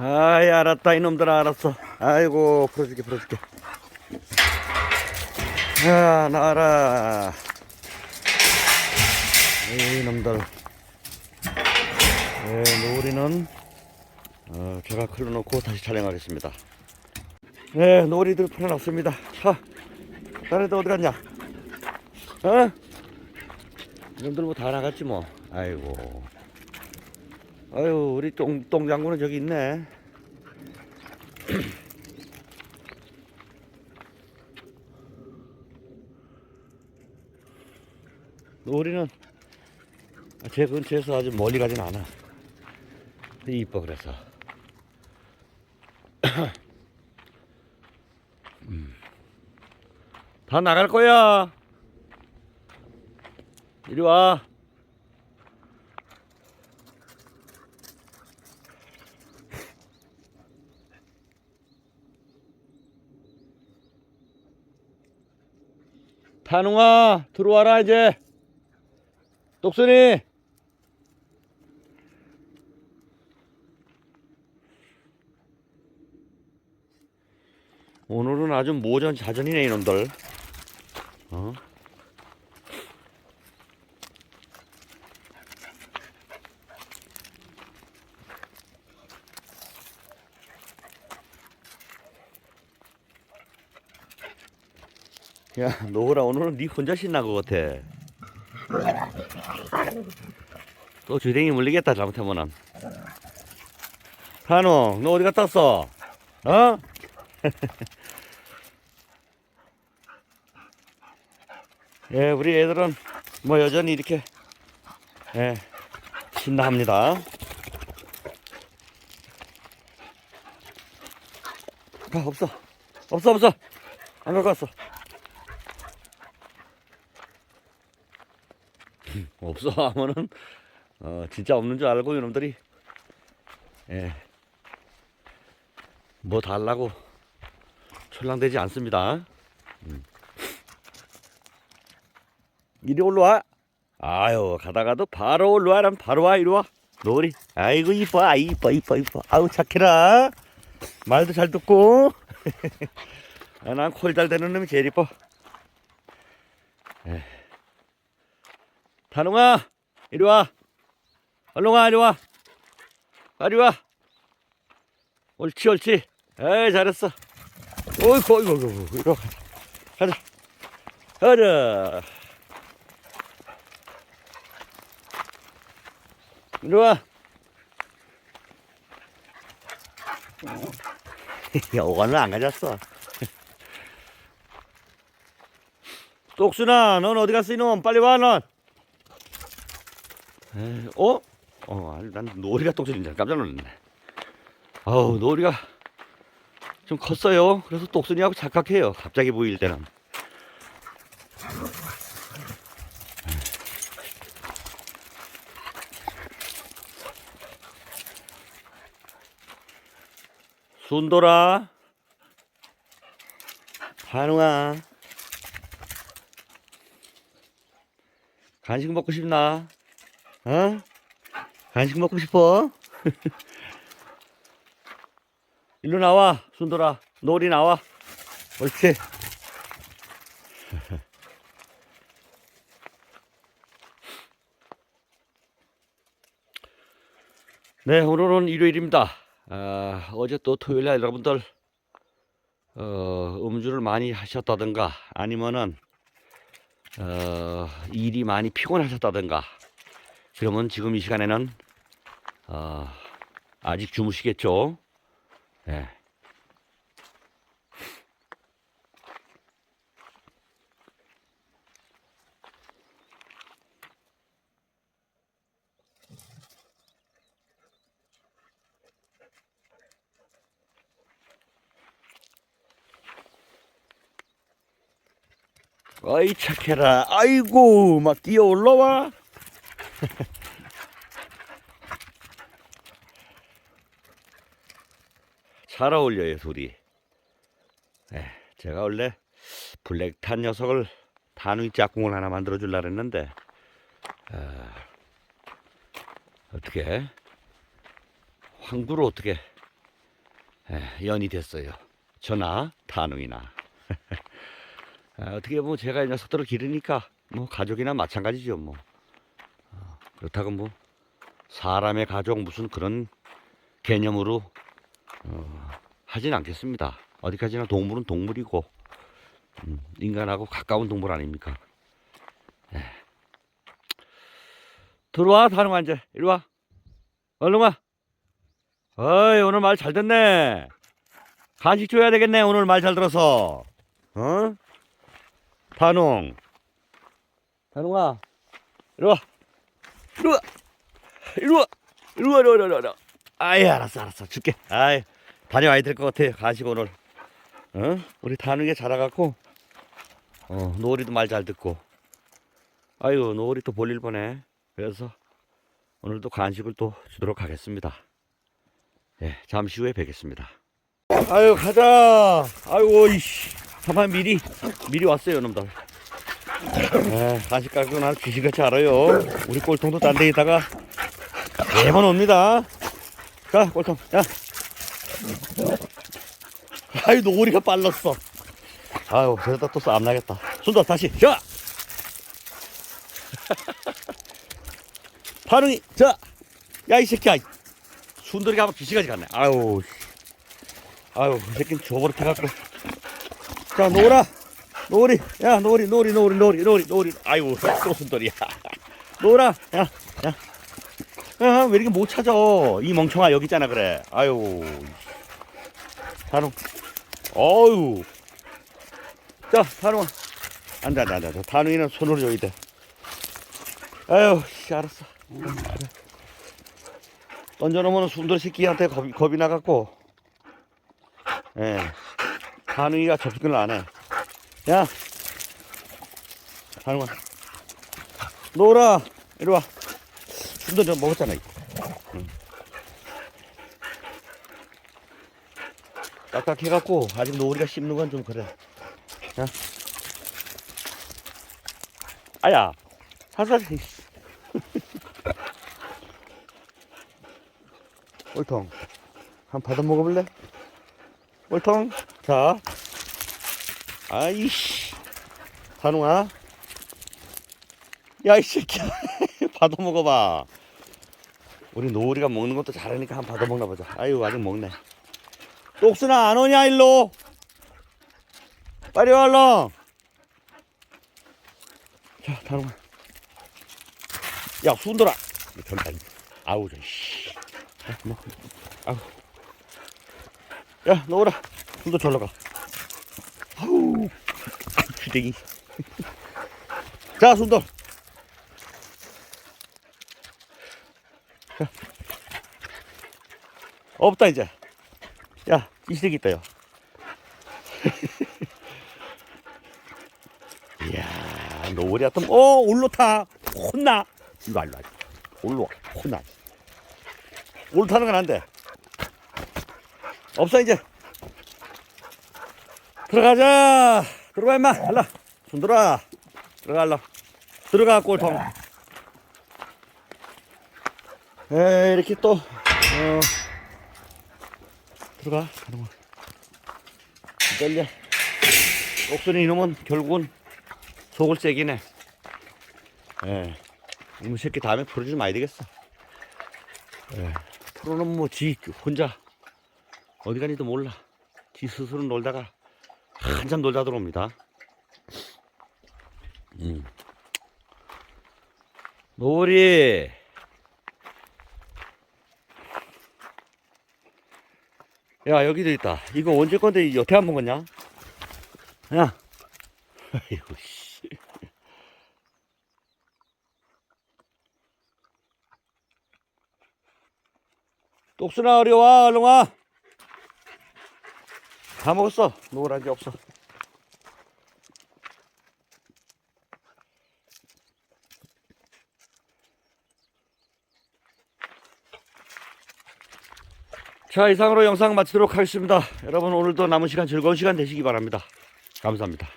아이 알았다 이놈들아 알았어. 아이고 풀어줄게 풀어줄게. 야 나와라. 이놈들. 네, 노리는 어, 제가 클러놓고 다시 촬영하겠습니다. 네 노리들 풀어놨습니다. 자 나래들 어디 갔냐? 어? 이놈들 뭐 다 나갔지 뭐. 아이고 아유 우리 똥, 똥장군은 저기 있네. 우리는 제 근처에서 아주 멀리 가진 않아. 이뻐 그래서. 음. 다 나갈 거야. 이리 와 탄웅아 들어와라 이제. 똑순이. 오늘은 아주 모전 자전이네 이놈들 야 노을아 오늘은 네 혼자 신난 것 같아. 또 주댕이 물리겠다 잘못하면은. 한우 너 어디 갔다 왔어? 어? 예 우리 애들은 뭐 여전히 이렇게 예 신나합니다. 아 없어. 없어 없어. 안 갖고 왔어 없어 하면은 어, 진짜 없는 줄 알고 이놈들이 예. 뭐 달라고 철랑되지 않습니다. 음. 이리 올라와. 아유 가다가도 바로 올라와라 바로 와 이리 와. 노리. 아이고 이뻐 아 이뻐 이뻐 이뻐. 아우 착해라. 말도 잘 듣고. 아, 난 콜 잘 되는 놈이 제일 이뻐. 에. 단웅아 이리 와. 와 이리 와. 이리 와. 옳지 옳지. 에이 잘했어. 어이구 어이구 어이구 이리 와. 가자. 가자. 가자 이리 와. 야, 오간을 안 가졌어. 똑순아, 넌 어디 갔어, 이놈? 빨리 와, 넌. 어? 어, 아니, 난 노리가 똑순인 줄 깜짝 놀랐네. 아우, 노리가 좀 컸어요. 그래서 똑순이하고 착각해요. 갑자기 보일 때는. 순돌아, 한웅아, 간식 먹고 싶나? 어? 간식 먹고 싶어? 일로 나와, 순돌아. 놀이 나와. 옳지. 네, 오늘은 일요일입니다. 아, 어제 또 토요일 날 여러분들, 어, 음주를 많이 하셨다든가, 아니면은, 어, 일이 많이 피곤하셨다든가, 그러면 지금 이 시간에는 어, 아직 주무시겠죠? 예. 어이 착해라 아이고 막 뛰어 올라와 잘 어울려요 둘이 에, 제가 원래 블랙탄 녀석을 단위 짝꿍을 하나 만들어 줄라 그랬는데 아, 어떻게 황구를 어떻게 에, 연이 됐어요. 저나 타누이나. 아, 어떻게 보면 제가 이 녀석들을 기르니까 뭐 가족이나 마찬가지죠 뭐. 어, 그렇다고 뭐 사람의 가족 무슨 그런 개념으로 어, 하진 않겠습니다. 어디까지나 동물은 동물이고 음, 인간하고 가까운 동물 아닙니까? 에. 들어와 타누아 이제 이리 와. 얼른 와. 어이 오늘 말 잘 듣네. 간식 줘야 되겠네 오늘 말 잘 들어서. 어? 단웅. 단웅아. 이리 와. 이리 와. 이리 와. 이리 와. 이리 와. 이리 와. 이리 와. 아이 알았어 알았어 줄게. 아이 다녀와야 될 것 같아 간식 오늘. 어? 우리 단웅이 자라갖고 어 노을이도 말 잘 듣고. 아이고 노을이 또 볼일 보네. 그래서 오늘도 간식을 또 주도록 하겠습니다. 예, 잠시 후에 뵙겠습니다. 아유 가자. 아이고 이씨. 가만 미리 미리 왔어요 놈들. 예, 간식 가지고 나는 귀신같이 알아요. 우리 꼴통도 딴 데에다가 매번 옵니다. 자 꼴통 야. 아유 노리가 빨랐어. 아유 그러다 또 싸움 나겠다. 손도 다시 자. 반응이 자. 야 이 새끼야. 순돌이가 한번 귀신같이 갔네. 아유. 씨. 아유 이 새끼는 줘버릇 해갖고. 자 노라. 노리. 야 노리 노리 노리 노리 노리 노리. 아이고 또 순돌이야. 노라. 야 야. 야, 왜 이렇게 못 찾아? 이 멍청아 여기 있잖아 그래. 아유. 단웅. 어유. 자, 단웅아. 안 돼, 안 돼, 안 돼. 단웅이는 손으로 줘야 돼. 아유, 씨, 알았어. 던져놓으면 순돌 새끼한테 겁이, 겁이 나갖고. 예. 단웅이가 접근을 안 해. 야. 단웅아. 노라. 이리 와. 순돌 좀 먹었잖아. 응. 딱딱해갖고 아직 노을이가 씹는 건 좀 그래. 자. 아야, 살살. 꼴통, 한 받아 먹어볼래? 꼴통, 자. 아이씨, 단웅아. 야, 이 새끼야. 받아 먹어봐. 우리 노을이가 먹는 것도 잘하니까 한 받아 먹나 보자. 아유, 아직 먹네. 똑순아 안 오냐 일로 빨리 와 얼른 자 다롱아 야 순돌아 전단 아우 저씨 뭐. 아우 야 놓으라 순돌 절로 가 주댕이 자 순돌 자. 없다 이제 야, 이 새끼 있다 요. 이야, 노을이 같은, 어, 올로타. 혼나. 일로 와. 올로 와, 혼나. 올타는 건 안 돼. 없어, 이제. 들어가자. 들어가, 임마. 할라. 손 들어와. 들어가, 할라. 들어가, 꼴통. 에, 이렇게 또, 어, 들어가 가는 거 떨려 옥순이 이놈은 결국은 속을 새기네 예 이놈 새끼 다음에 풀어주지 마야 되겠어 예 풀어놓으면 뭐지 혼자 어디 가니도 몰라 지 스스로 놀다가 한참 놀다 들어옵니다. 음. 노을이. 야 여기도 있다. 이거 언제 건데 여태 안 먹었냐? 야. 아이고 씨. 똑순아 어려와 얼른 와 다 먹었어. 노란 게 없어. 자 이상으로 영상 마치도록 하겠습니다. 여러분 오늘도 남은 시간 즐거운 시간 되시기 바랍니다. 감사합니다